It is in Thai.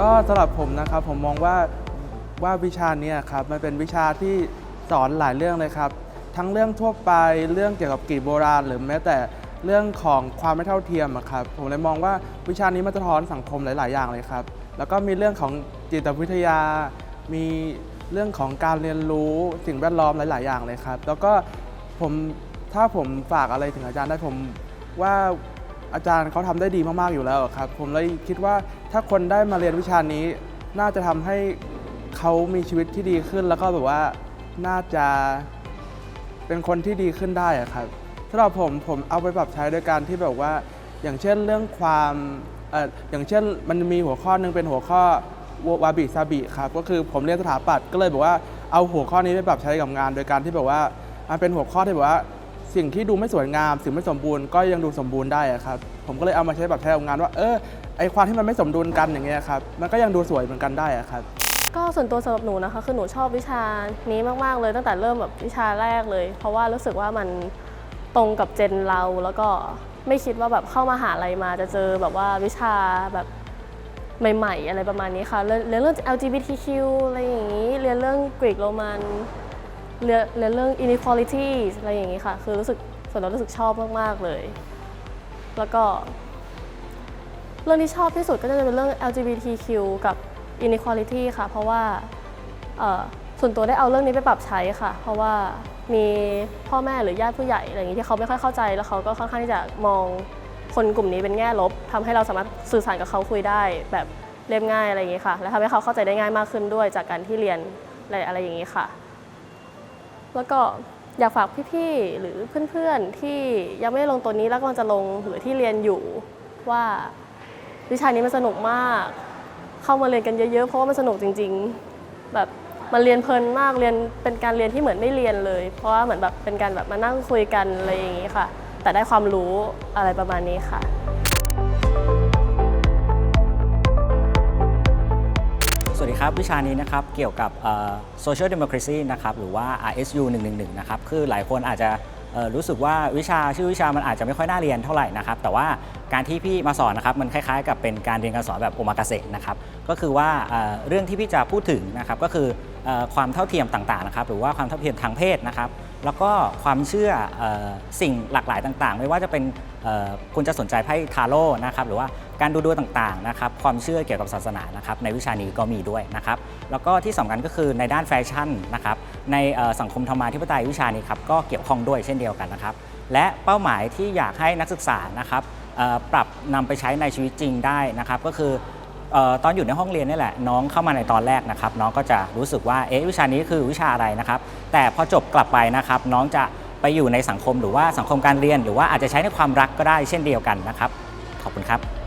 ก็สำหรับผมนะครับผมมองว่าว่าวิชาเนี้ครับมันเป็นวิชาที่สอนหลายเรื่องเลยครับ ทั้งเรื่องทั่วไปเรื่องเกี่ยวกับกรีกโบราณ หรือแม้แต่เรื่องของความไม่เท่าเทียมครับผมเลยมองว่าวิชานี้มันสะท้อนสังคมหลาย ๆ อย่างเลยครับ แล้วก็มีเรื่องของจิตวิทยา มีเรื่องของการเรียนรู้สิ่งแวดล้อมหลาย ๆ อย่างเลยครับ แล้วก็ผมถ้าผมฝากอะไรถึงอาจารย์ได้ผมว่า อาจารย์เขาทำได้ดีมากๆอยู่แล้วครับผมเลยคิดว่าถ้าคนได้มาเรียนวิชานี้ น่าจะทำให้เขามีชีวิตที่ดีขึ้น แล้วก็แบบว่าน่าจะเป็นคนที่ดีขึ้นได้อะครับสำหรับผมผมเอาไปปรับใช้โดยการที่แบบว่า อย่างเช่นเรื่องความออย่างเช่นมันมีหัวข้อหนึงเป็นหัวข้อวาบิซาบิครับก็คือผมเรียนสถาปัตย์ก็เลยแบบว่าเอาหัวข้อนี้ไปปรับใช้กับงาน โดยการที่แบบว่ามันเป็นหัวข้อที่แบบว่า สิ่งที่ดูไม่สวยงาม สิ่งไม่สมบูรณ์ก็ยังดูสมบูรณ์ได้ครับผมก็เลยเอามาใช้ปรับใช้กับงานว่าเออไอความที่มันไม่สมดุลกันอย่างเงี้ยครับมันก็ยังดูสวยเหมือนกันได้ครับก็ส่วนตัวสำหรับหนูนะคะคือหนูชอบวิชานี้มากๆเลยตั้งแต่เริ่มแบบวิชาแรกเลย เพราะว่ารู้สึกว่ามันตรงกับเจนเราแล้วก็ไม่คิดว่าแบบเข้ามาหาลัยมาจะเจอแบบว่าวิชาแบบใหม่ ๆ อะไรประมาณนี้ค่ะเรียนเรียนเรื่อง LGBTQ อะไรอย่างนี้ เรียนเรื่องกรีกโรมัน เรียนเรียนเรื่อง inequality อะไรอย่างนี้ค่ะ คือรู้สึกส่วนตัวรู้สึกชอบมาก ๆ เลย แล้วก็ เรื่องที่ชอบที่สุดก็จะเป็นเรื่อง LGBTQ กับ inequality ค่ะ เพราะว่าส่วนตัวได้เอาเรื่องนี้ไปปรับใช้ค่ะ เพราะว่ามีพ่อแม่หรือญาติผู้ใหญ่อะไรอย่างนี้ที่เขาไม่ค่อยเข้าใจแล้วเขาก็ค่อนข้างที่จะมองคนกลุ่มนี้เป็นแง่ลบทำให้เราสามารถสื่อสารกับเขาคุยได้ แบบเรียบง่ายอะไรอย่างนี้ค่ะ และทำให้เขาเข้าใจได้ง่ายมากขึ้นด้วยจากการที่เรียนอะไรอะไรอย่างนี้ค่ะ แล้วก็อยากฝากพี่ๆหรือเพื่อนๆที่ยังไม่ได้ลงตัวนี้แล้วกำลังจะลงหรือที่เรียนอยู่ว่าวิชานี้มันสนุกมาก เข้ามาเรียนกันเยอะๆ เพราะว่ามันสนุกจริง ๆ แบบมันเรียนเพลินมากเรียนเป็นการเรียนที่เหมือนไม่เรียนเลย เพราะว่าเหมือนแบบเป็นการแบบมานั่งคุยกันอะไรอย่างนี้ค่ะ แต่ได้ความรู้อะไรประมาณนี้ค่ะ สวัสดีครับ วิชานี้นะครับเกี่ยวกับ social democracy นะครับหรือว่า RSU 111 นะครับคือหลายคนอาจจะรู้สึกว่าวิชาชื่อวิชามันอาจจะไม่ค่อยน่าเรียนเท่าไหร่นะครับแต่ว่าการที่พี่มาสอนนะครับมันคล้ายๆ กับเป็นการเรียนการสอนแบบโอมากาเสะนะครับก็คือว่าเรื่องที่พี่จะพูดถึงนะครับก็คือความเท่าเทียมต่างๆนะครับหรือว่าความเท่าเทียมทางเพศนะครับ แล้วก็ความเชื่อสิ่งหลากหลายต่างๆ ไม่ว่าจะเป็นคุณจะสนใจไพ่ทาโร่นะครับหรือว่าการดูดวงต่างๆนะครับความเชื่อเกี่ยวกับศาสนานะครับในวิชานี้ก็มีด้วยนะครับแล้วก็ที่สำคัญก็คือในด้านแฟชั่นนะครับในสังคมธรรมาธิปไตยวิชานี้ครับก็เกี่ยวข้องด้วยเช่นเดียวกันนะครับและเป้าหมายที่อยากให้นักศึกษานะครับปรับนำไปใช้ในชีวิตจริงได้นะครับก็คือ ตอนอยู่ในห้องเรียนนี่แหละน้องเข้ามาในตอนแรกนะครับ น้องก็จะรู้สึกว่าเอ๊ะวิชานี้คือวิชาอะไรนะครับ แต่พอจบกลับไปนะครับ น้องจะไปอยู่ในสังคมหรือว่าสังคมการเรียน หรือว่าอาจจะใช้ในความรักก็ได้เช่นเดียวกันนะครับ ขอบคุณครับ